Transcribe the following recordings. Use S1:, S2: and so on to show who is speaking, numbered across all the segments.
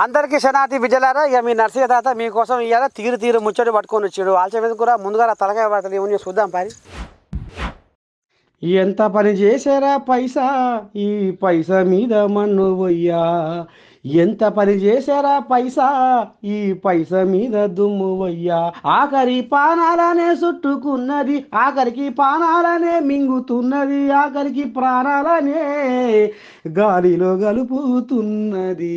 S1: అందరికీ శనాతి విజయలారా. ఇక మీ నర్సయ్య తాత మీకోసం ఇవాళ తీరు తీరు ముచ్చటి పట్టుకొని వచ్చాడు. ఆల్చ మీద కూడా ముందుగా తలకాయ పడతలు ఏమని చూద్దాం పని ఎంత పని చేసారా పైసా? ఈ పైసా మీద మన్ను పోయ్యా. ఎంత పని చేశారా పైసా? ఈ పైసా మీద దుమ్మువయ్యా. ఆఖరి పానాలనే చుట్టుకున్నది ఆఖరికి పానాలనే మింగుతున్నది ఆఖరికి ప్రాణాలనే గాలిలో గలుపుతున్నది.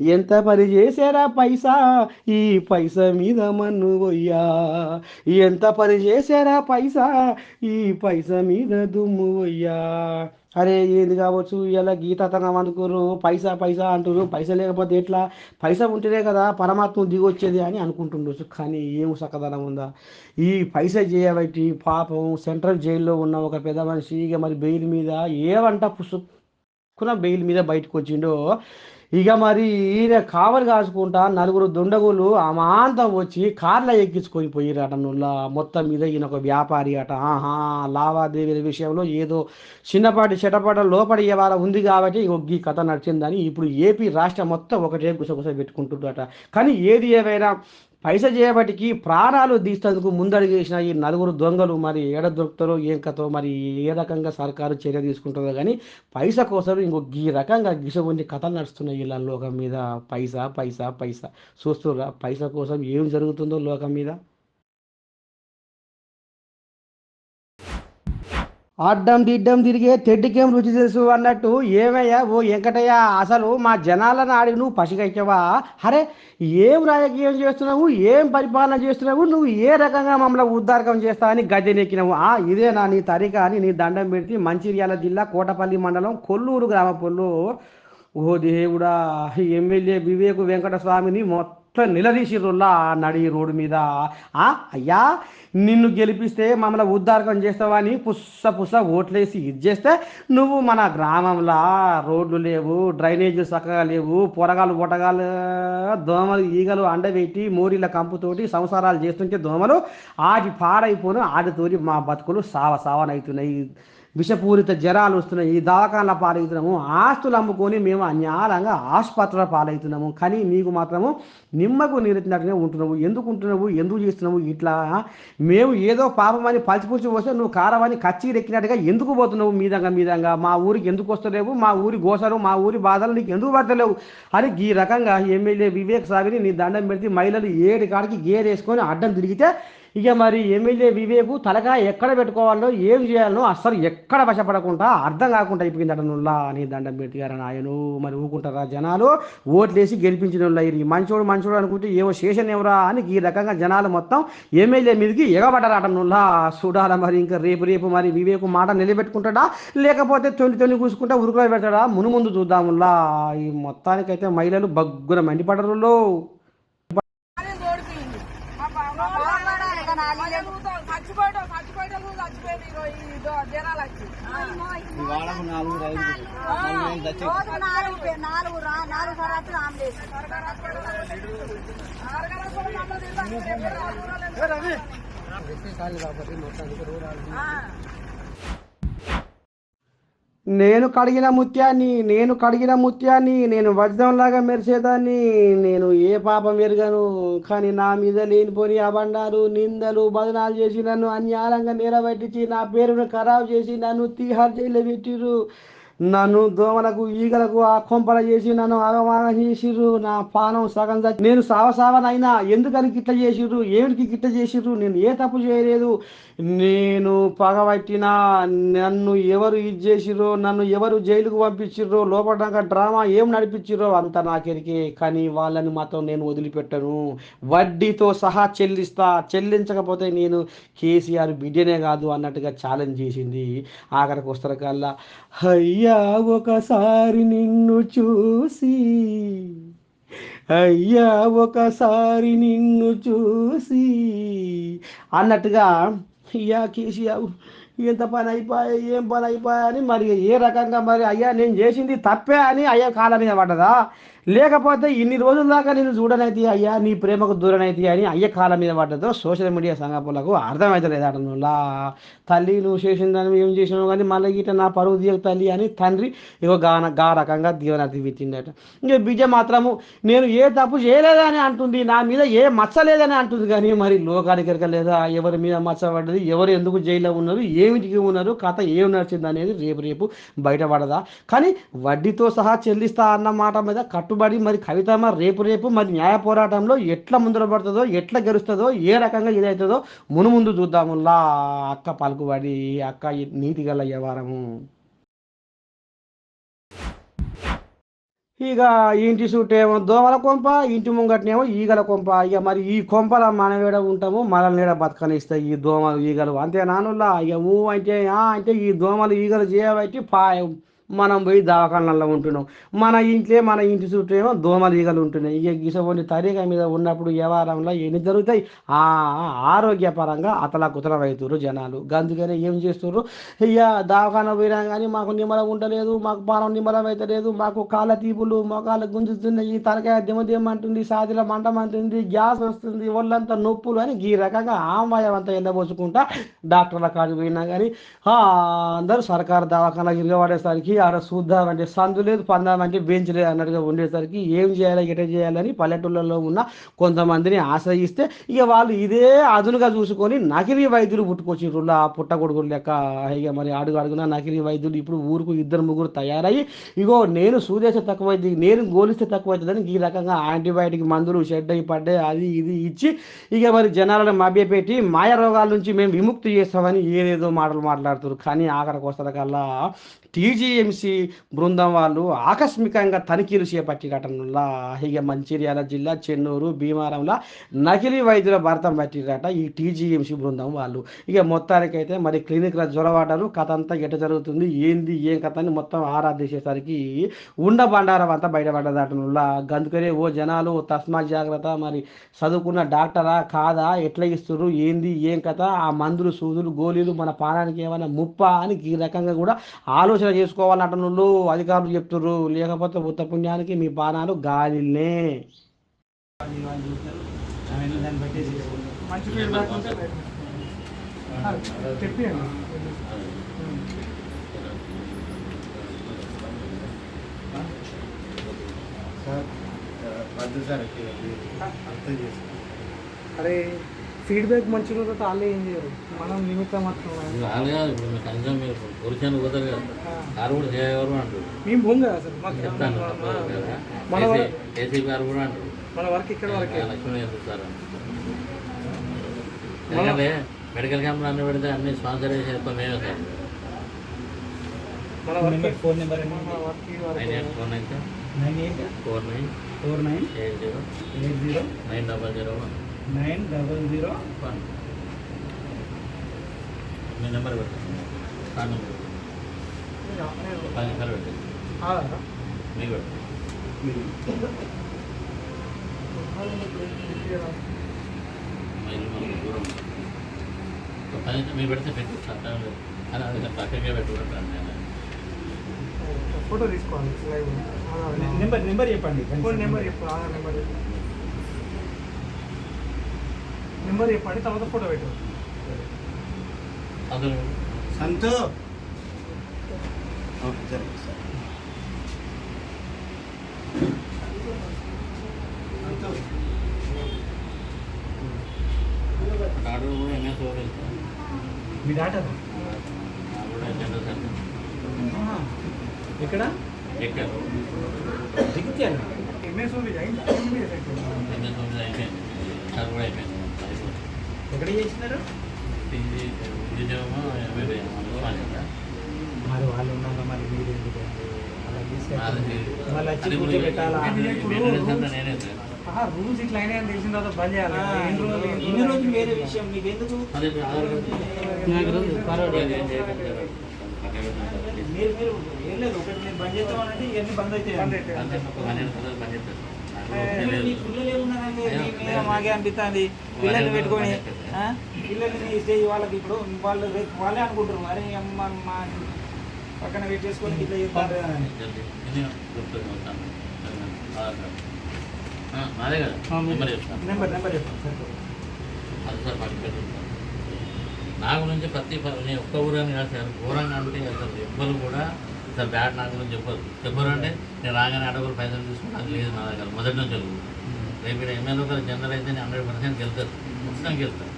S1: ఎంత పని చేశారా పైసా? ఈ పైసా మీద మన్ను పోయ్యా ఎంత పని చేశారా పైసా? ఈ పైస మీద దుమ్మువయ్యా. అరే ఏది కావచ్చు? ఇలా గీతాతనం అందుకురు పైసా పైసా అంటారు పైసా లేకపోతే ఎట్లా? పైసా ఉంటేనే కదా పరమాత్మ దిగొచ్చేది అని అనుకుంటుండొచ్చు కానీ ఏం సకదనం ఉందా? ఈ పైసా చేయబట్టి పాపం సెంట్రల్ జైల్లో ఉన్న ఒక పెద్ద మనిషి ఇక మరి బెయిల్ మీద ఏమంట పుసుక్కున బెయిల్ మీద బయటకు వచ్చిండో ఇక మరి ఈయన కావలి కాసుకుంటా నలుగురు దుండగులు అమాంతం వచ్చి కార్లో ఎక్కించుకొని పోయిరట నుల్ల మొత్తం మీద ఈయన ఒక వ్యాపారి అట. ఆహా లావాదేవీల విషయంలో ఏదో చిన్నపాటి చెటపాట లోపడి ఇవాళ ఉంది కాబట్టి ఈ కథ నడిచిందని ఇప్పుడు ఏపీ రాష్ట్రం మొత్తం ఒకటే గుసగుస పెట్టుకుంటుందట. కానీ ఏది ఏమైనా పైస చేయబట్టికి ప్రాణాలు తీసేందుకు ముందడిగేసిన ఈ నలుగురు దొంగలు మరి ఏడ దొరుకుతారో ఏం కథో మరి ఏ రకంగా సర్కారు చర్య తీసుకుంటుందో కానీ పైస కోసం ఇంకో ఈ రకంగా గిసగుండి కథలు నడుస్తున్నాయి ఇలా లోకం మీద. పైసా పైసా పైసా. చూస్తుర్రా పైస కోసం ఏం జరుగుతుందో లోకం మీద? అడ్డం దిడ్డం తిరిగే తెడ్డికేం రుచి తెలుసు అన్నట్టు ఏమయ్యా ఓ వెంకటయ్య అసలు మా జనాలను ఆడి నువ్వు పసిగైకవా అరే ఏం రాజకీయం చేస్తున్నావు? ఏం పరిపాలన చేస్తున్నావు? నువ్వు ఏ రకంగా మమ్మల్ని ఉద్దారకం చేస్తావు అని గద్దెనెక్కినావు ఆ ఇదే నా నీ తరిక అని నీ దండం పెడితే మంచిర్యాల జిల్లా కోటపల్లి మండలం కొల్లూరు గ్రామ పొల్లు. ఓ దేవుడా ఎమ్మెల్యే వివేకు వెంకటస్వామిని మొత్తం నిలదీసిర్రుల్లా నడి రోడ్డు మీద? అయ్యా నిన్ను గెలిపిస్తే మమ్మల్ని ఉద్ధారకం చేస్తావా అని పుస్స పుస్స ఓట్లేసి ఇది చేస్తే నువ్వు మన గ్రామంలో రోడ్లు లేవు డ్రైనేజీలు చక్కగా లేవు పొరగాలు పొటగాలు దోమలు ఈగలు అండబెట్టి మోరీల కంపుతోటి సంసారాలు చేస్తుంటే దోమలు ఆటి పాడైపోను ఆటితోటి మా బతుకులు సావ సావనవుతున్నాయి విషపూరిత జ్వరాలు వస్తున్నాయి ఈ దవాఖానల పాలవుతున్నాము. ఆస్తులు అమ్ముకొని మేము అన్యాలంగా ఆసుపత్రుల పాలవుతున్నాము. కానీ నీకు మాత్రము నిమ్మకు నీరెత్తినట్టుగా ఉంటున్నావు. ఎందుకు ఉంటున్నావు? ఎందుకు చేస్తున్నావు? ఇట్లా మేము ఏదో పాపమని పలిచిపుచ్చి వస్తే నువ్వు కారమని కచ్చీరెక్కినట్టుగా ఎందుకు పోతున్నావు? మీదంగా మీదంగా. మా ఊరికి ఎందుకు వస్తలేవు? మా ఊరి గోసలు మా ఊరి బాధలు నీకు ఎందుకు పడతలేవు అని ఈ రకంగా ఎమ్మెల్యే వివేక్ సాగిని నీ దండం పెడితే మహిళలు ఏడు కాడికి గేరేసుకొని అడ్డం తిరిగితే ఇక మరి ఎమ్మెల్యే వివేకు తలగా ఎక్కడ పెట్టుకోవాలో ఏం చేయాలో అస్సలు ఎక్కడ వశపడకుండా అర్థం కాకుండా అయిపోయింది నుల్లా అని దండం పెట్టారని ఆయన మరి ఊకుంటారా జనాలు? ఓట్లేసి గెలిపించిన వాళ్ళు ఈ మంచోడు మంచోడు అనుకుంటే ఏవో శేషన్ ఎవరా అని ఈ రకంగా జనాలు మొత్తం ఎమ్మెల్యే మీదకి ఎగబడ్డారు అటనుల్లా చూడాల మరి ఇంకా రేపు రేపు మరి వివేకు మాట నిలబెట్టుకుంటాడా? లేకపోతే తొలి తొలి కూసుకుంటా ఉరుకులో పెడతాడా? మును ముందు చూద్దాముల్లా ఈ మొత్తానికైతే మహిళలు బగ్గున మండిపడరులో.
S2: నాలుగు రైలు నాలుగు వేలు తెచ్చి
S3: రోజు నాలుగు పే- నాలుగు రా నాలుగు సరాట్లు ఆమ్లెట్
S1: నేను కడిగిన ముత్యాన్ని నేను కడిగిన ముత్యాన్ని నేను వజ్రంలాగా మెరిసేదాన్ని నేను ఏ పాపం ఎరగను. కానీ నా మీద లేనిపోని అబండాలు నిందలు బదనాలు చేసి నన్ను అన్యాయంగా నిలబెట్టించి నా పేరును ఖరాబ్ చేసి నన్ను తీహార్ జైల్లో పెట్టిరు నన్ను దోమలకు ఈగలకు ఆ కొంపల చేసి నన్ను అవమానం చేసిర్రు. నా పానం సగం నేను సావసావనైనా ఎందుకని గిట్ల చేసిర్రు? ఏమిటికి గిట్ల చేసిర్రు? నేను ఏ తప్పు చేయలేదు. నేను పగబట్టినా నన్ను ఎవరు ఇది చేసిరో నన్ను ఎవరు జైలుకు పంపించిర్రో లోపడ్డాక డ్రామా ఏం నడిపించిర్రో అంత నాకెరికే. కానీ వాళ్ళని మాత్రం నేను వదిలిపెట్టను. వడ్డీతో సహా చెల్లిస్తా. చెల్లించకపోతే నేను కేసీఆర్ బిడ్డనే కాదు అన్నట్టుగా ఛాలెంజ్ చేసింది. ఆఖరికి వస్తారు కల్లా అయ్యా ఒకసారి నిన్ను చూసి అయ్యా ఒకసారి నిన్ను చూసి అన్నట్టుగా అయ్యా కేసీఆర్ ఎంత పని అయిపోయా ఏం పని అయిపోయా అని మరి ఏ రకంగా మరి అయ్యా నేను చేసింది తప్పే అని అయ్యా కాళ్ళ మీద పడ్డదా? లేకపోతే ఇన్ని రోజుల దాకా నేను చూడనైతే అయ్యా నీ ప్రేమకు దూరనైతే అని అయ్య కాలం మీద పడ్డదో సోషల్ మీడియా సంఘపులకు అర్థమవుతలేదు అటనులా తల్లి నువ్వు చేసిన దాన్ని ఏం చేసినావు కానీ మళ్ళీ ఇట నా పరువు తీయకు తల్లి అని తండ్రి ఇగో గాన గా రకంగా దీవెనతి పెట్టిండట ఇంకా బిడ్డ మాత్రము నేను ఏ తప్పు చేయలేదని అంటుంది నా మీద ఏ మచ్చ లేదని అంటుంది కానీ మరి లోకానికి లేదా ఎవరి మీద మచ్చ పడ్డది? ఎవరు ఎందుకు జైల్లో ఉన్నారు? ఏమిటికి ఉన్నారు? కథ ఏం నడిచింది అనేది రేపు రేపు బయటపడదా? కానీ వడ్డీతో సహా చెల్లిస్తా అన్న మాట మీద కట్టుబడి మరి కవితమ్మ రేపు రేపు మరి న్యాయ పోరాటంలో ఎట్లా ముందర పడుతుందో ఎట్లా గెలుస్తుందో ఏ రకంగా ఇదవుతుందో మును ముందు చూద్దాములా అక్క పలుకుబడి అక్క నీతి గల వ్యవహారము. ఇక ఇంటి చుట్టూ ఏమో దోమల కొంప ఇంటి ముంగటనేమో ఈగల కొంప. ఇక మరి ఈ కొంపల మనం ఏడ ఉంటాము మనల్ని ఏడ బతకనిస్తాయి ఈ దోమలు ఈగలు. అంతే నానుల్లా ఇక ఊ అంటే ఆ అంటే ఈ దోమలు ఈగలు చేయబట్టి పాయం. మనం పోయి దవాఖానల్లో ఉంటున్నాం. మన ఇంట్లో మన ఇంటి చుట్టూ ఏమో దోమలీగలు ఉంటున్నాయి. ఇక గిసపోని తరీక మీద ఉన్నప్పుడు వ్యవహారంలో ఎన్ని జరుగుతాయి? ఆ ఆరోగ్యపరంగా అతల కుతలం అవుతున్నారు జనాలు. అందుకనే ఏం చేస్తున్నారు ఇక దవాఖాన పోయినా కానీ మాకు నిమ్మలం ఉండలేదు మాకు పానం నిమ్మలం అయితే లేదు మాకు కాళ్ళ తీపులు మొఖాలు గుంజుతున్నాయి తలకాయ దిమదేమంటుంది సాదిల మంటమంటుంది గ్యాస్ వస్తుంది ఒళ్ళంతా నొప్పులు అని ఈ రకంగా ఆమాయం అంతా ఎండబోసుకుంటా డాక్టర్ల కాడికి పోయినా కానీ అందరూ సర్కారు దవాఖాన తిరగబడేసరికి ఆడ చూద్దామంటే సందు లేదు పందామంటే బెంచ్ లేదు అన్నట్టుగా ఉండేసరికి ఏం చేయాలి ఎట చేయాలని పల్లెటూళ్ళలో ఉన్న కొంతమందిని ఆశ్రయిస్తే ఇక వాళ్ళు ఇదే అదునుగా చూసుకొని నకిలీ వైద్యులు పుట్టుకొచ్చిండ్రు ఆ పుట్టగొడుగులు లెక్క ఇక మరి అడుగు అడుగున నకిలీ వైద్యులు ఇప్పుడు ఊరుకు ఇద్దరు ముగ్గురు తయారయ్యి ఇగో నేను సూదేశ తక్కువైంది నేను గోలిస్తే తక్కువైతుందని ఈ రకంగా యాంటీబయాటిక్ మందులు షెడ్ అయి పడ్డాయి అది ఇది ఇచ్చి ఇక మరి జనాలను మభ్యపెట్టి మాయ రోగాల నుంచి మేము విముక్తి చేస్తామని ఏదేదో మాటలు మాట్లాడుతున్నారు కానీ ఆఖరికి వస్తారు టీజీఎంసీ బృందం వాళ్ళు ఆకస్మికంగా తనిఖీలు చేపట్టిరటలా. ఇక మంచిర్యాల జిల్లా చెన్నూరు భీమారంలో నకిలీ వైద్యుల భర్తం పట్టిరట ఈ టీజీఎంసీ బృందం వాళ్ళు. ఇక మొత్తానికైతే మరి క్లినిక్లో జ్వరవాడరు కథ అంతా ఎట జరుగుతుంది ఏంది ఏం కథ అని మొత్తం ఆరా తీసేసరికి ఉండ బండారం అంతా బయటపడ్డదటనులా గందుకనే ఓ జనాలు తస్మా జాగ్రత్త మరి చదువుకున్న డాక్టరా కాదా ఎట్లా ఇస్తున్నారు ఏంది ఏం కథ ఆ మందులు సూదులు గోళీలు మన పానానికి ఏమైనా ముప్ప అని ఈ రకంగా కూడా ఆలోచన చేసుకోవాలంటున్నారు అధికారులు చెప్తున్నారు లేకపోతే ఉత్త పుణ్యానికి మీ పానాలు గాలినే
S4: అరే ఫీడ్బ్యాక్ మంచిగా ఉంటే వాళ్ళు ఏం చేయరు. మనం నిమిత్తం మాత్రం
S5: వాళ్ళు కాదు ఇప్పుడు మీకు కనీసం మీరు పురుషాన్ని కుదరదు కదా. కారు కూడా చేయగలరు అంటారు.
S4: మేము పోం కదా సార్ మాకు
S5: చెప్తాను
S4: మన- మన వర-
S5: ఏసీ గారు కూడా అంటారు.
S4: మన వర్క్ ఇక్కడ వరకే.
S5: లక్ష్మణ్ చేస్తారు ఎందుకంటే మెడికల్ క్యాంప్ అన్ని పెడితే అన్ని స్పాన్సర్ చేసేస్తాం మేమే సార్.
S4: మన work
S2: phone number
S5: nine. Eight four nine
S2: nine eight
S5: four nine
S2: four nine
S5: eight zero
S2: eight zero
S5: nine double zero one.
S2: Nine double zero
S5: one. మీ నెంబర్ పెట్టండి నెంబర్ పెట్టండి పది నిమిషాలు పెట్టండి? మీకు పెట్టండి దూరం పది మీరు పెడితే పెట్టి. అర్థం లేదు. అని అది పక్కకే పెట్టుకుంటాను నేను
S4: ఫోటో తీసుకోవాలి.
S2: నెంబర్ నెంబర్ చెప్పండి.
S4: ఫోన్ నెంబర్ చెప్పు. ఆధార్ నెంబర్ చెప్పు. నెంబర్ చెప్పండి తర్వాత ఫోటో పెట్టు.
S5: అసలు
S2: సంతు. సరే సార్. సంతు.
S5: కార్డు కూడా ఎంఎస్ ఓవర్
S2: మీ డాటర్ ఎక్కడ?
S5: ఎక్కారు
S2: దిగుతాను
S4: ఎంఎస్
S5: ఎంఎస్ అయిపోయింది సార్ కూడా అయిపోయింది.
S2: ఎక్కడ చేసినారు మరి వాళ్ళు ఉన్నారా? మరి మీరు ఎందుకు మళ్ళీ వచ్చి కూర్చోబెట్టాలా?
S5: నేనే
S4: రూల్స్ ఇట్లా అయినా అని తెలిసిన తర్వాత బంద్ చేయాలి?
S2: ఇన్ని రోజులు? వేరే విషయం. మీకు ఎందుకు మీరు మీరు ఏం లేదు. ఒకటి మీరు బంద్ చేస్తామనంటే ఇవన్నీ బంద్ అవుతాయి.
S4: బంద్
S2: మాకే అనిపిస్తుంది. పిల్లల్ని పెట్టుకొని? పిల్లల్ని స్టేజ్ వాళ్ళకి ఇప్పుడు వాళ్ళు రేపు వాళ్ళే అనుకుంటారు. అరే అమ్మ మా పక్కన పెట్టేసుకొని ఇట్లా చెప్తారు.
S5: నెంబర్ చెప్తాను
S2: నెంబర్ సార్
S5: అది సార్. నా గురించి ప్రతి నేను ఒక్క ఊరని కాదు సార్. ఘోరంగా అంటే అసలు ఎవ్వరు కూడా సార్ బ్యాడ్ నా గురించి చెప్పరు. చెప్పరు అంటే నేను రాగానే అడవులు పైసలు తీసుకున్నాను లేదు నా దగ్గర. మొదటి నుంచి తెలుగు రేపు ఇక్కడ ఎమ్మెల్యే గారు జనరల్ అయితే నేను హండ్రెడ్ పర్సెంట్ గెలుతారు ఖచ్చితంగా గెలుతారు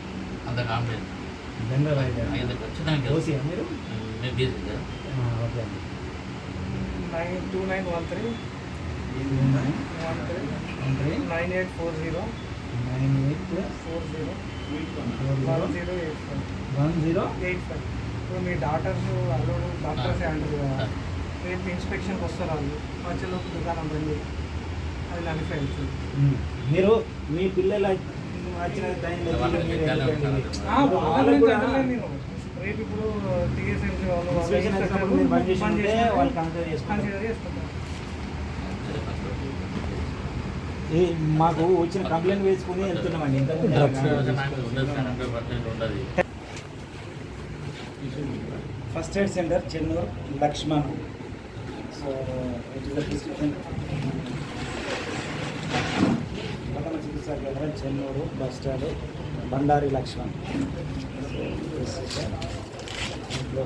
S5: అంత కాన్ఫిడెన్స్
S1: జనరల్ అయితే.
S5: ఖచ్చితంగా
S1: మీరు?
S5: మేము. బీసీ సార్
S1: ఓకే అండి.
S4: Nine two nine one three. One three. Nine eight four zero.
S1: Nine eight
S4: four zero. One zero eight five.
S1: One zero.
S4: Eight five. ఇప్పుడు మీ డాక్టర్స్ అల్లుడు డాక్టర్స్ అంటారు కదా. రేపు ఇన్స్పెక్షన్కి వస్తారు వాళ్ళు వచ్చేలోపు దుకాణం బండి అది నలిఫై అవుతుంది
S2: మీరు మీ పిల్లల వచ్చిన టైంలో
S4: నేను రేపు ఇప్పుడు టీఎస్ఎంసీ వాళ్ళు
S2: కన్సిడర్ చేసుకుంటారు. ఈ మాకు వచ్చిన కంప్లైంట్ వేసుకుని వెళ్తున్నామండి. First aid centre Chennur Laxman. So it is ప్రథమ చికిత్సా కేంద్రం Chennur bus stand Bandari Laxman so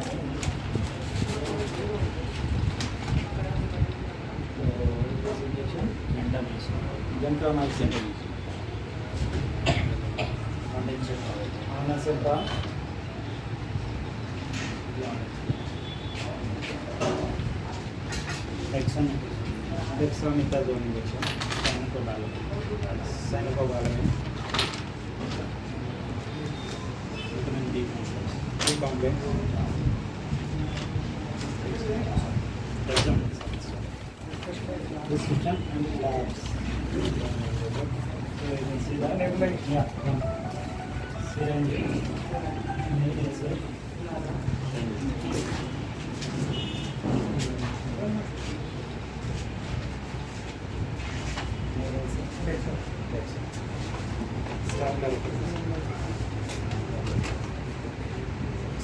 S2: this hexamethasone injection सैनिकोबाल सैनिकोबाल में vitamin D complex prescription and labs. So you can see that. Yeah. Syringe. Needle.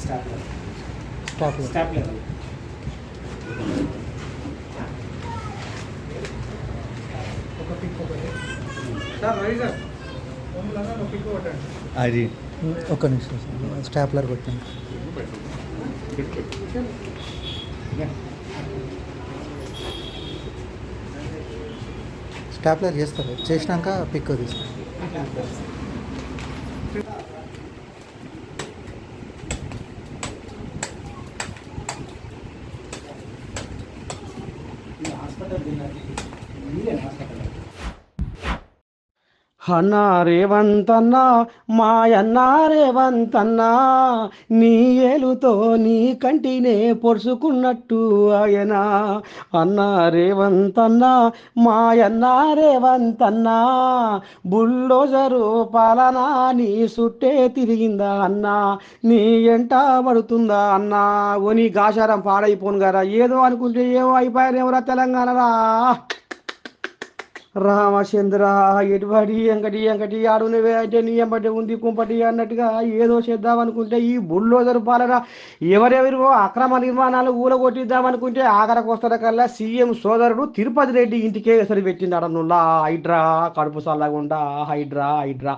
S2: Stapler.
S4: Stop ఒక ఒక
S6: అది ఒక్క నిమిషం సార్. స్టాప్లర్ కొట్టాను స్టాప్లర్ చేస్తారు. చేసినాక పిక్ తీస్తారు
S1: అన్న రేవంతన్నా మాయన్న రేవంతన్నా నీ ఏలుతో నీ కంటినే పొడుచుకున్నట్టు ఆయన. అన్న రేవంతన్నా మాయన్న రేవంతన్నా బుల్డోజరు పాలన నీ సుట్టే తిరిగిందా అన్నా. నీ ఎంట పడుతుందా అన్నా. ఓ నీ గాశారం పాడైపోను కదా ఏదో అనుకుంటే ఏమో అయిపోయారేమరా తెలంగాణరా. రామచంద్ర ఎటుబడి ఎంకటి ఎంకటి అడుగునవే అంటే నీ ఎంబటి ఉంది కుంపటి అన్నట్టుగా ఏదో చేద్దాం అనుకుంటే ఈ బుల్డోజర్ పాలన ఎవరెవరివో అక్రమ నిర్మాణాలు ఊలగొట్టిద్దామనుకుంటే ఆఖరకు వస్తున్న కల్లా సీఎం సోదరుడు తిరుపతి రెడ్డి ఇంటికే ఎసరు పెట్టింది అడనుల్లా హైడ్రా కడుపు సల్లగుండా హైడ్రా హైడ్రా.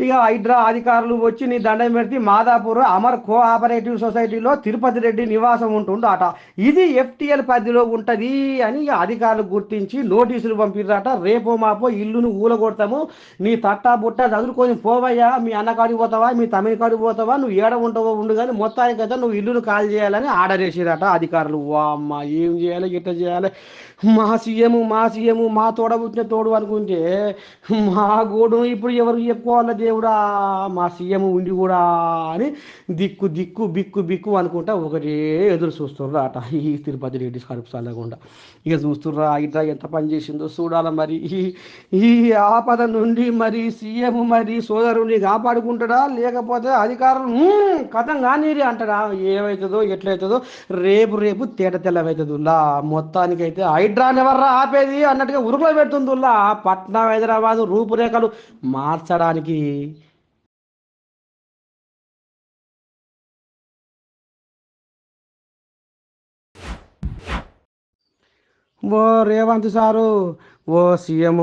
S1: ఇక హైడ్రా అధికారులు వచ్చి నీ దండం పెడితే మాదాపూర్ అమర్ కోఆపరేటివ్ సొసైటీలో తిరుపతి రెడ్డి నివాసం ఉంటుండు అట ఇది ఎఫ్టిఎల్ పరిధిలో ఉంటది అని ఇక అధికారులు గుర్తించి నోటీసులు పంపిర్రట. రేపో మాపో ఇల్లును ఊలగొడతాము. నీ తట్టా బుట్ట చదువుకొని పోవయ్యా. మీ అన్న కాడికి పోతావా? మీ తమిళ కాడికి పోతావా? నువ్వు ఏడ ఉంటావో ఉండు కానీ మొత్తానికైతే నువ్వు ఇల్లును కాల్ చేయాలని ఆర్డర్ చేసేదట అధికారులు. వా అమ్మ ఏం చేయాలి? గిట్ట చేయాలి? మా సీఎం మా సీఎం మా తోడబుట్టిన తోడు అనుకుంటే మా గోడు ఇప్పుడు ఎవరు చెప్పుకోవాలి దేవుడా? మా సీఎం ఉండి కూడా అని దిక్కు దిక్కు బిక్కు బిక్కు అనుకుంటా ఒకటే ఎదురు చూస్తుర్రా అట ఈ తిరుపతి రెడ్డి కడుపు చల్లకుండా. ఇక చూస్తుర్రా ఇట్లా ఎంత పని చేసిందో చూడాలి మరి. ఈ ఈ ఆపద నుండి మరి సీఎం మరి సోదరుని కాపాడుకుంటాడా? లేకపోతే అధికారులు కథం కానీరి అంటాడా? ఏమవుతుందో ఎట్లయితుందో రేపు రేపు తేట తెల్లమవుతుందిలా మొత్తానికైతే హైడ్రాన్ ఎవర్రా ఆపేది అన్నట్టుగా ఉరుకులో పెడుతుందిలా పట్నం హైదరాబాద్ రూపురేఖలు మార్చడానికి. ఓ రేవంత్ సారు ఓ సీఎం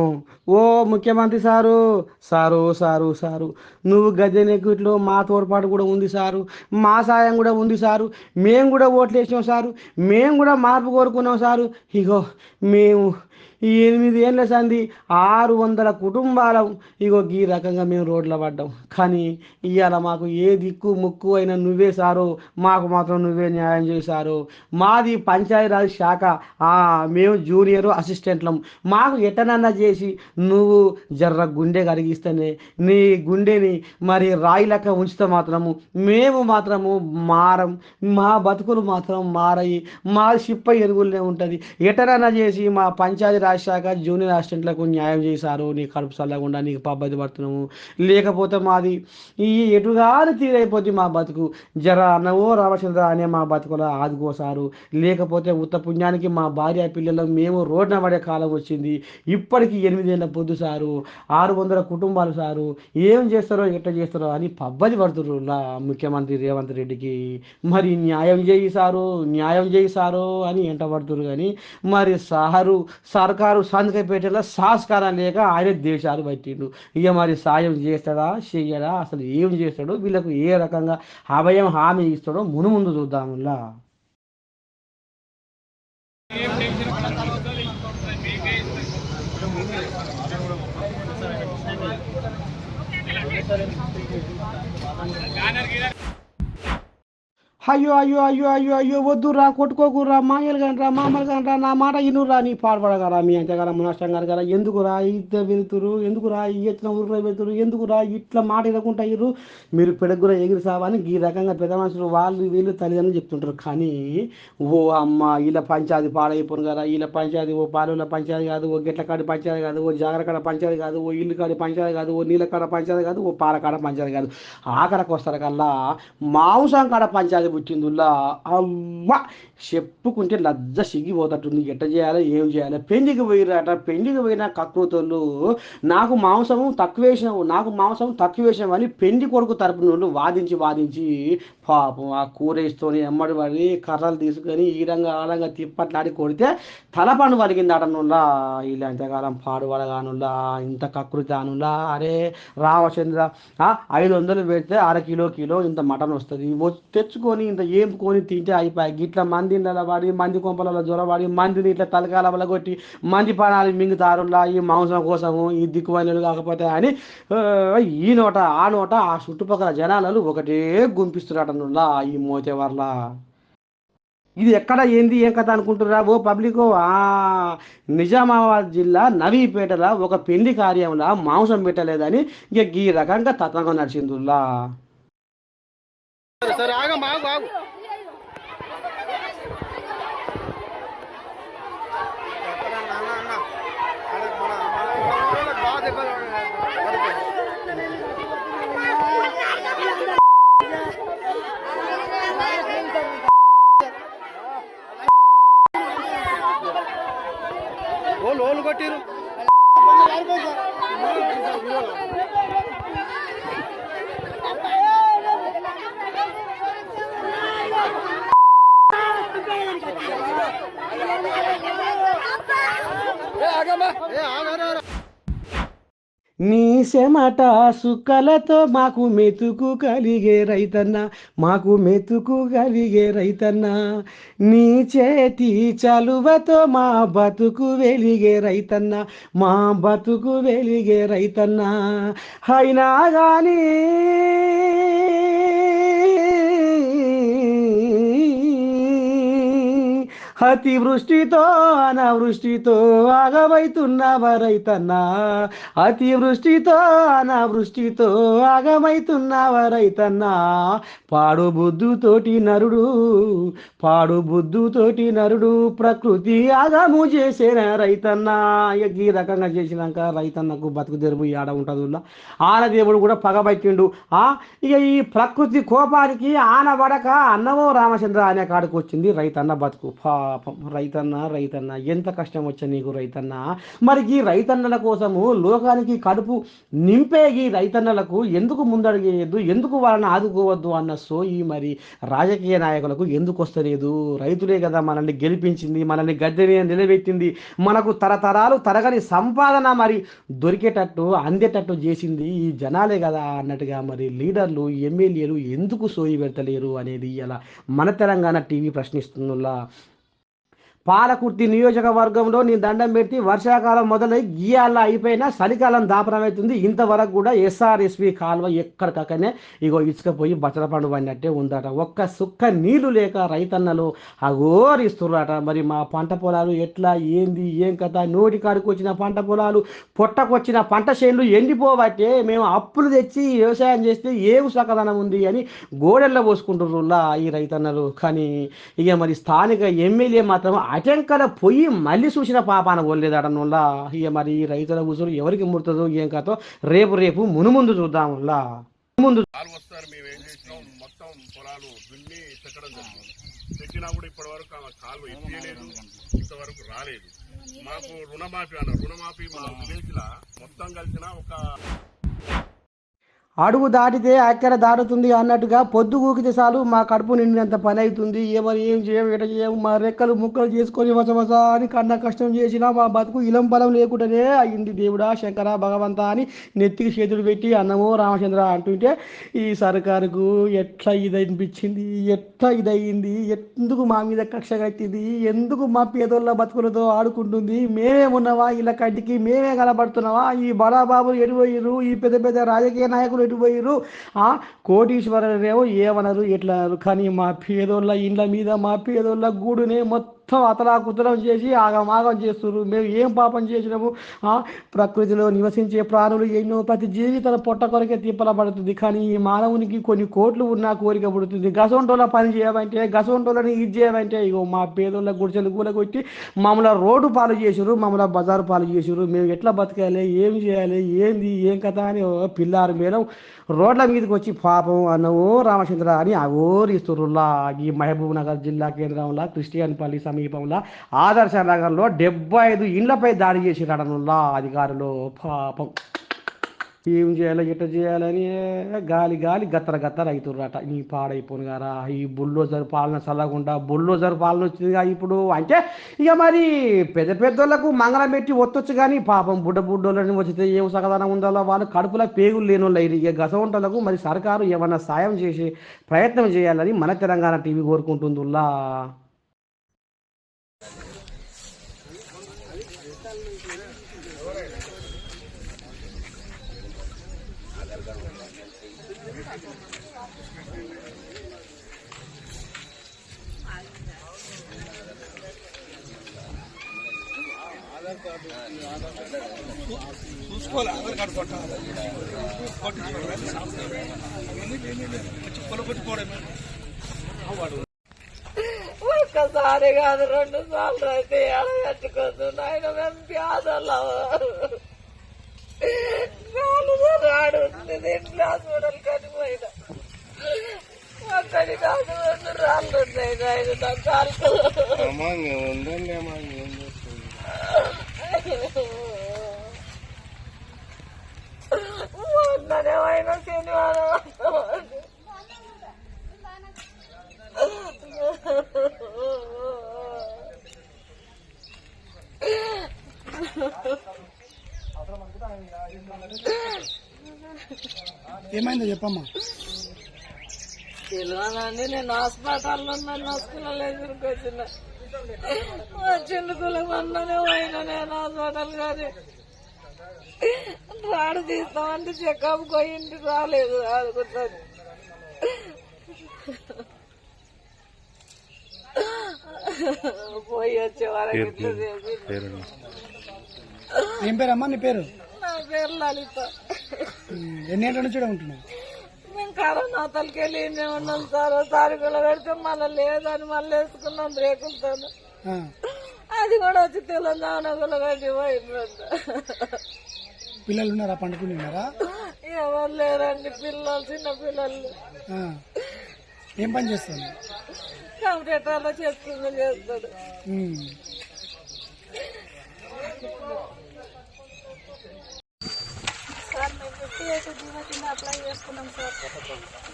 S1: ఓ ముఖ్యమంత్రి సారు సారు సారు సారు. నువ్వు గద్దెనెక్కిట్లో మా తోడ్పాటు కూడా ఉంది సారు. మా సాయం కూడా ఉంది సారు. మేము కూడా ఓట్లు వేసినాం సారు. మేము కూడా మార్పు కోరుకున్నాం సారు. ఇగో మేము ఈ ఎనిమిది ఏళ్ళ సంది ఆరు వందల కుటుంబాలం. ఇగో ఈ రకంగా మేము రోడ్ల పడ్డాం. కానీ ఇవాళ మాకు ఏ దిక్కు ముక్కు అయినా నువ్వే సారు మాకు మాత్రం నువ్వే న్యాయం చేశారు. మాది పంచాయతీరాజ్ శాఖ. మేము జూనియర్ అసిస్టెంట్లం. మాకు ఎట్టనన్నా చేసి నువ్వు జర్ర గుండె కరిగిస్తేనే నీ గుండెని మరి రాయి లెక్క ఉంచితే మాత్రము మేము మాత్రము మారం. మా బతుకులు మాత్రం మారయి మా షిప్ప ఎరుగులనే ఉంటుంది. ఎటనన్నా చేసి మా పంచాయతీ రాశాక జూనియర్ అసిస్టెంట్లకు న్యాయం చేశారు. నీ కడుపు చల్లకుండా నీకు పబ్బది పడుతున్నాము. లేకపోతే మాది ఈ ఎటుగాని తీరైపోద్ది మా బతుకు. జర అన్నవో రామచంద్ర అనే మా బతుకులో ఆదుకోసారు. లేకపోతే ఉత్త పుణ్యానికి మా భార్య పిల్లలు మేము రోడ్న పడే కాలం వచ్చింది. ఇప్పటికి ఎనిమిదేళ్ళ పొద్దు సారు. ఆరు వందల కుటుంబాలు సారు. ఏం చేస్తారో ఎట్ట చేస్తారో అని పబ్బది పడుతున్నారు లా ముఖ్యమంత్రి రేవంత్ రెడ్డికి. మరి న్యాయం చేయి సారు న్యాయం చేయి సారు అని ఎంట పడుతున్నారు కానీ మరి సారు సర్కారు సంతకపేటలో సంస్కారం లేక ఆయన దేశాలు పట్టిండు. ఇక మరి సాయం చేస్తాడా చెయ్యడా? అసలు ఏం చేస్తాడో వీళ్ళకు ఏ రకంగా అభయం హామీ ఇస్తాడో మును ముందు చూద్దాములా అయ్యో అయ్యో అయ్యో అయ్యో అయ్యో వద్దురా కొట్టుకోకురా మాయలు కానీ రా మామలు కానీ రా నా మాట ఇనురా నీ పాడుపడగరా మీ అంతేగారా మునాష్టం గారు కదా ఎందుకురా ఇట్లా వెళ్తురు ఎందుకురా ఈ ఎత్తున ఊరిలో వెళ్తురు ఎందుకురా ఇట్లా మాట ఇవ్వకుండా ఇరు మీరు పెడగురా ఎగిరి సావని ఈ రకంగా పెద్ద మనుషులు వాళ్ళు వీళ్ళు తల్లిదండ్రులు చెప్తుంటారు. కానీ ఓ అమ్మ వీళ్ళ పంచాయతీ పాడైపోను కదా వీళ్ళ పంచాయతీ ఓ పాలుల పంచాయతీ కాదు ఓ గిట్ల కాడి పంచాయతీ కాదు ఓ జాగర కాడ పంచాయతీ కాదు ఓ ఇల్లు కాడి పంచాయతీ కాదు ఓ నీళ్ళ కాడ పంచాయతీ కాదు ఓ పాల కాడ పంచాయతీ కాదు. ఆఖరకు వస్తారు కల్లా మాంసం కాడ పంచాయతీ పుట్టిందుల్లా అమ్మ! చెప్పుకుంటే లజ్జ సిగ్గిపోతట్టుంది. ఎట్ట చేయాలి? ఏం చేయాలి? పెండికి పోయిరాట పెండికి పోయిన కక్కుతోళ్ళు నాకు మాంసము తక్కువ వేసినావు నాకు మాంసం తక్కువ వేసినావు అని పెండి కొడుకు తరపున వాదించి వాదించి పాపం ఆ కూర ఎమ్మడి పడి కర్రలు తీసుకొని ఈడంగా ఆడంగా తిప్పట్లాడి కొడితే తలపండు వలిగింది ఆడనుల్లా ఇలా ఇంతకాలం పాడుపడగానుల్లా ఇంత కకృతి అనుల్లా. అరే రామచంద్ర ఐదు వందలు పెడితే అర కిలో కిలో ఇంత మటన్ వస్తుంది. తెచ్చుకొని ఇంత ఏంపుకొని తింటే అయిపోయి గిట్ల మంది పడి మంది కొంపలలో జ్వరపడి మందిని ఇట్లా తలకాల వల్ల కొట్టి మంది ప్రాణాలు మింగుతారులా ఈ మాంసం కోసము ఈ దిక్కువైనలు కాకపోతే అని ఈ నోట ఆ నోట ఆ చుట్టుపక్కల జనాలలో ఒకటే గుంపిస్తున్నాడనులా ఈ మోతేవర్లా. ఇది ఎక్కడ ఏంది ఏం కథ అనుకుంటురా ఓ పబ్లిక్ నిజామాబాద్ జిల్లా నవీపేటలో ఒక పెళ్ళి కార్యంలో మాంసం పెట్టలేదని ఇక ఈ రకంగా తతంగం నడిచిందుల్లా ఆగు. చెమట సుక్కలతో మాకు మెతుకు కలిగే రైతన్న మాకు మెతుకు కలిగే రైతన్న. నీ చేతి చలువతో మా బతుకు వెలిగే రైతన్న మా బతుకు వెలిగే రైతన్న. అయినా కానీ అతివృష్టితో అనావృష్టితో ఆగమైతున్నవ రైతన్నా అతివృష్టితో అనావృష్టితో ఆగమైతున్నవరైతన్నా పాడు బుద్ధుతోటి నరుడు పాడు బుద్ధుతోటి నరుడు ప్రకృతి ఆగము చేసిన రైతన్నా. ఇక ఈ రకంగా చేసినాక రైతన్నకు బతుకు తెరుపు ఆడ ఉంటుంది ఆనదేవుడు కూడా పగబట్టిండు. ఆ ఇక ఈ ప్రకృతి కోపానికి ఆనబడక అన్నమో రామచంద్ర అనే కాడికి వచ్చింది రైతన్న బతుకు. పా పాపం. రైతన్న రైతన్న ఎంత కష్టం వచ్చా నీకు రైతన్న? మరి ఈ రైతన్నల కోసము లోకానికి కడుపు నింపే ఈ రైతన్నలకు ఎందుకు ముందడిగేయద్దు? ఎందుకు వాళ్ళని ఆదుకోవద్దు అన్న సోయి మరి రాజకీయ నాయకులకు ఎందుకు వస్తలేదు? రైతులే కదా మనల్ని గెలిపించింది మనల్ని గద్దె మీద నిలబెట్టింది మనకు తరతరాలు తరగని సంపాదన మరి దొరికేటట్టు అందేటట్టు చేసింది ఈ జనాలే కదా అన్నట్టుగా మరి లీడర్లు ఎమ్మెల్యేలు ఎందుకు సోయి పెడతలేరు అనేది ఇలా మన తెలంగాణ టీవీ ప్రశ్నిస్తుందిలా పాలకుర్తి నియోజకవర్గంలో నేను దండం పెట్టి వర్షాకాలం మొదలై గీయాల అయిపోయినా చలికాలం దాపనమవుతుంది ఇంతవరకు కూడా ఎస్ఆర్ఎస్పి కాలువ ఎక్కడికక్కనే ఇగో ఇసుకపోయి బచ్చల పండు పడినట్టే ఉందట. ఒక్క సుక్క నీళ్ళు లేక రైతన్నలు అఘోరిస్తున్నారట మరి మా పంట పొలాలు ఎట్లా ఏంది ఏం కథ? నోటి కాడికి వచ్చిన పంట పొలాలు పొట్టకొచ్చిన పంట చేనులు ఎండిపోబట్టే మేము అప్పులు తెచ్చి వ్యవసాయం చేస్తే ఏం సకదనం ఉంది అని గోడెల్లో పోసుకుంటుర్రులా ఈ రైతన్నలు. కానీ ఇక మరి స్థానిక ఎమ్మెల్యే మాత్రం అటెంకల పొయ్యి మళ్ళీ చూసిన పాపాన పోలేదడం వల్ల ఇక మరి రైతుల ఉసురు ఎవరికి ముడుతుందో ఏం కథో రేపు రేపు మునుముందు చూద్దాం వల్ల ముందు
S7: కాలు వస్తారు మేము ఏం చేసినాం? మొత్తం పొలాలు దున్ని పెట్టడం జరిగింది. పెట్టినా కూడా ఇప్పటి వరకు ఆ కాలువ ఎత్తియలేదు ఇంతవరకు రాలేదు. మాకు రుణమాఫీ అన్న రుణమాఫీ మా విలేజ్ మొత్తం కలిసిన ఒక
S1: అడుగు దాటితే అక్కర దాటుతుంది అన్నట్టుగా పొద్దు ఊకితే చాలు మా కడుపు నిండినంత పని అవుతుంది ఏమని ఏం చేయం ఎట చేయం మా రెక్కలు ముక్కలు చేసుకొని వసవస అని కన్న కష్టం చేసినా మా బతుకు ఇలం బలం లేకుండానే అయ్యింది దేవుడా శంకర భగవంత అని నెత్తికి చేతులు పెట్టి అన్నమో రామచంద్ర అంటుంటే ఈ సర్కారుకు ఎట్లా ఇది అనిపించింది ఎట్లా ఇది అయ్యింది ఎందుకు మా మీద కక్ష కట్టింది ఎందుకు మా పేదోళ్ళ బతుకులతో ఆడుకుంటుంది మేమే ఉన్నవా ఇలా కంటికి మేమే కనబడుతున్నావా ఈ బడాబాబులు ఎడిపోయిరు ఈ పెద్ద పెద్ద రాజకీయ నాయకులు ఎటుపోయిరు ఆ కోటీశ్వరులేమో ఏమనరు ఎట్లా కానీ మా పేదోళ్ళ ఇండ్ల మీద మా పేదోళ్ళ గూడునే మొత్తం అతలాకుతలం చేసి ఆగమాగం చేస్తున్నారు మేము ఏం పాపం చేసినాము? ప్రకృతిలో నివసించే ప్రాణులు ఎన్నో ప్రతి జీవితం పొట్ట కొరకే తిప్పలబడుతుంది కానీ ఈ మానవునికి కొన్ని కోట్లు ఉన్నా కోరిక పుడుతుంది. గసంటోళ్ళ పని చేయమంటే గసంటోళ్ళని ఇది చేయమంటే ఇగో మా పేదోళ్ళ గుడిసెలు కూలగొట్టి మమ్మల్ని రోడ్డు పాలు చేసారు మమ్మల్ని బజారు పాలు చేసారు మేము ఎట్లా బతకాలి? ఏం చేయాలి? ఏంది? ఏం కథ అని ఓ పిల్లారు మేడం రోడ్ల మీదకి వచ్చి పాపం అన్నవో రామచంద్ర అని అఘోరిస్తురులా ఈ మహబూబ్ నగర్ జిల్లా కేంద్రంలో క్రిస్టియన్ పల్లి సమీపంలో ఆదర్శ నగర్లో డెబ్బై ఐదు ఇండ్లపై దాడి చేసిరడనుల్లా అధికారులు పాపం. ఏం చేయాలి ఎట్ట చేయాలని గాలి గాలి గత్తర గత్తర అవుతుర్రట. నీ పాడైపోను గారా. ఈ బుల్డోజర్ పాలన చల్లకుండా బుల్డోజర్ పాలన వచ్చిందిగా ఇప్పుడు. అంటే ఇక మరి పెద్ద పెద్దోళ్ళకు మంగళం పెట్టి ఒత్తొచ్చు కానీ పాపం బుడ్డ బుడ్డోళ్ళని వచ్చితే ఏం సగదానం ఉండాలో? వాళ్ళు కడుపులో పేగులు లేని వాళ్ళు ఇక గసవంటలకు మరి సర్కారు ఏమన్నా సాయం చేసే ప్రయత్నం చేయాలని మన తెలంగాణ టీవీ కోరుకుంటుందిలా
S3: ఒక్కసారి కాదు రెండు సార్లు అయితే ఎడగట్టుకోద్దు నాయన మేము పేదలం నాలుగు రాడు ఇంట్లో హాస్పిటల్ కనిపోయిన అక్కడి నాకు రెండు రాళ్ళు ఉన్నాయి నాయన నా కాలు మొన్ననేమైనా శనివారం
S6: ఏమైందో చెప్పమ్మా.
S3: తెలియదండి నేను హాస్పిటల్లో ఉన్నాను హాస్పిటల్ ఎదురుకు చిన్నకుల మొన్ననే పోయినా నేను హాస్పిటల్ కానీ రాడు తీస్తామంటే చెకప్ పోయింటి రాలేదు అనుకుంటాను పోయి వచ్చే వరకు ఇట్లా చేసి
S6: ఏం పేరమ్మా నీ పేరు?
S3: నా పేరు లలిత.
S6: ఎన్ని నుంచి ఉంటున్నావు?
S3: మేము కరోనా తలకెళ్ళి ఉన్నాం సార్. తారీఖులో పెడితే మళ్ళీ లేదని మళ్ళీ వేసుకున్నాం రేకులతో అది కూడా వచ్చి తెలంగాణ గులగడ్డి పోయిందంట.
S6: పిల్లలు ఉన్నారా పండుకుని ఉన్నారా?
S3: ఎవరు లేరండి పిల్లలు చిన్న పిల్లలు.
S6: ఏం పని చేస్తాను
S8: కంప్యూటర్లో చేసుకుంటూ చేస్తాడు. ఎయిట్ జీవో కింద అప్లై చేసుకున్నాం సార్.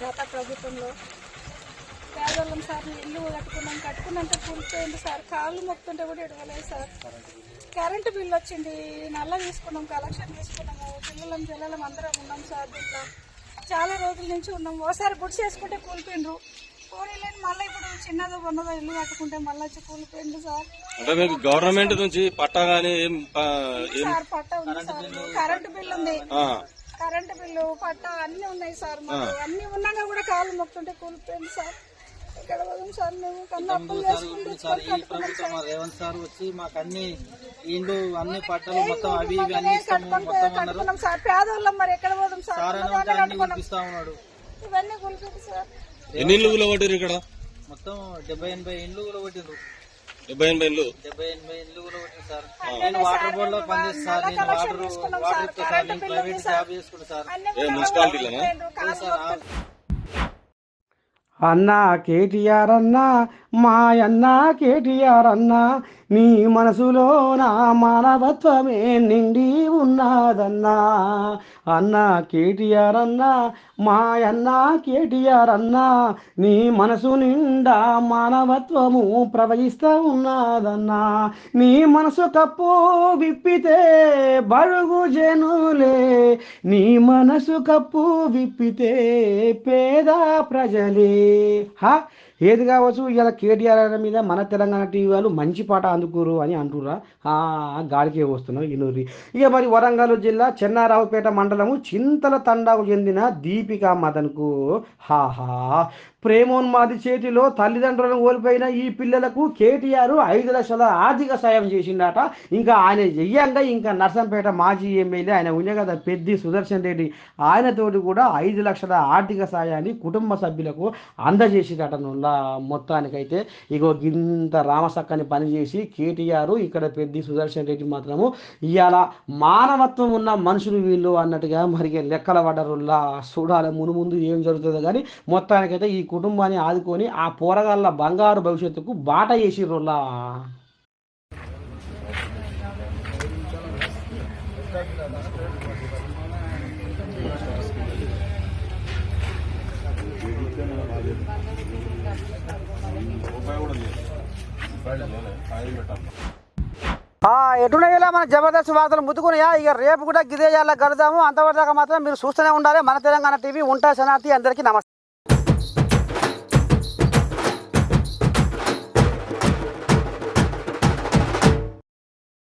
S8: గత ప్రభుత్వంలో. పేదవాళ్ళం సార్ ఇల్లు కట్టుకున్నాం కట్టుకున్నంత కూలిపోయింది సార్. కాళ్ళు మొక్కుంటే కూడా ఎడవలేదు సార్. కరెంటు బిల్ వచ్చింది నల్ల తీసుకున్నాం కలెక్షన్ తీసుకున్నాము పిల్లలం పిల్లలం అందరం ఉన్నాం సార్ దీంట్లో. చాలా రోజుల నుంచి ఉన్నాం. ఓసారి గుడి చేసుకుంటే కూలిపోయిండ్రు. పోనీలేని మళ్ళీ ఇప్పుడు చిన్నదో ఉన్నదో ఇల్లు కట్టుకుంటే మళ్ళీ వచ్చి కూలిపోయింది సార్.
S9: అంటే మీకు గవర్నమెంట్ నుంచి పట్టా ఏం
S8: సార్ పట్ట ఉంది సార్. కరెంటు బిల్ ఉంది. కరెంటు బిల్లు పట్ట అన్ని ఉన్నాయి సార్ మాకు. అన్ని ఉన్నాక కూడా కాళ్ళు మొక్కుంటే కూలిపోయింది సార్. ఇక్కడ పోదాం సార్ మేము. కన్నా అప్పులు చేసుకుంటూ
S10: సార్ ఈ ప్రభుత్వం మా రేవంత్ సార్ వచ్చి మాకు అన్ని ఇండ్లు అన్ని పట్టాలు మొత్తం అవి ఇవి అన్ని
S8: కట్టుకున్నాం సార్? పేదవాళ్ళం మరి ఎక్కడ పోదాం సార్?
S10: ఉన్నాడు.
S8: ఇవన్నీ కూలిపోయింది సార్.
S9: ఎన్ని ఇల్లు కూలగొట్టారు ఇక్కడ?
S10: మొత్తం డెబ్బై ఎనభై ఇండ్లు కూడా కొట్టిండ్రు
S9: డెబ్బై ఎనభై ఇల్లు
S10: డెబ్బై ఎనభై ఇండ్లు కూడా కొట్టిండ్రు సార్. నేను వాటర్ బోర్డ్లో పనిచేస్తాను సార్. నేను వాటర్ వాటర్ ఇస్తా సార్ నేను ప్రైవేట్ జాబ్ చేసుకుంటా సార్.
S8: అన్ని
S9: ఏ మున్సిపాలిటీలోనా?
S8: కాళ్ళు
S10: సార్ ఆ-
S1: అన్నా కేటీఆర్ అన్నా మాయన్నా కేటీఆర్ అన్నా నీ మనసులో నా మానవత్వమే నిండి ఉన్నదన్నా అన్నా కేటీఆర్ అన్నా మాయన్నా కేటీఆర్ అన్నా నీ మనసు నిండా మానవత్వము ప్రవహిస్తూ ఉన్నదన్నా. నీ మనసు కప్పు విప్పితే బడుగు జనులే. నీ మనసు కప్పు విప్పితే పేద ప్రజలే. హా? ఏది కావచ్చు ఇలా కేటీఆర్ మీద మన తెలంగాణ టీవీ వాళ్ళు మంచి పాట అందుకోరు అని అంటురా గాడికే గాలికే వస్తున్నారు ఇనూరి ఇక మరి వరంగల్ జిల్లా చెన్నారావుపేట మండలము చింతల తండాకు చెందిన దీపికా మదన్కు హాహా ప్రేమోన్మాది చేతిలో తల్లిదండ్రులను కోల్పోయిన ఈ పిల్లలకు కేటీఆర్ ఐదు లక్షల ఆర్థిక సాయం చేసిండట. ఇంకా ఆయన చెయ్యంగా ఇంకా నర్సంపేట మాజీ ఎమ్మెల్యే ఆయన ఉండే కదా పెద్ది సుదర్శన్ రెడ్డి ఆయనతోటి కూడా ఐదు లక్షల ఆర్థిక సాయాన్ని కుటుంబ సభ్యులకు అందజేసిరట నుల్లా మొత్తానికైతే. ఇగో గింత రామసక్కని పనిచేసి కేటీఆర్ ఇక్కడ పెద్ది సుదర్శన్ రెడ్డి మాత్రము ఇవాళ మానవత్వం ఉన్న మనుషులు వీళ్ళు అన్నట్టుగా మరి లెక్కల పడరుల్లా చూడాలి మును ముందు ఏం జరుగుతుందో కానీ మొత్తానికైతే ఈ కుటుంబాన్ని ఆదుకొని ఆ పోరగాళ్ళ బంగారు భవిష్యత్తుకు బాట చేసిర్రులా ఎటునయ్యేలా మన జబర్దస్త్ వార్తలు ముద్దుకునియా ఇక రేపు కూడా గిదే కలుద్దాము. అంతవరకు మాత్రం మీరు చూస్తూనే ఉండాలి. మన తెలంగాణ టీవీ ఉంటా శనార్థి అందరికీ నమస్తే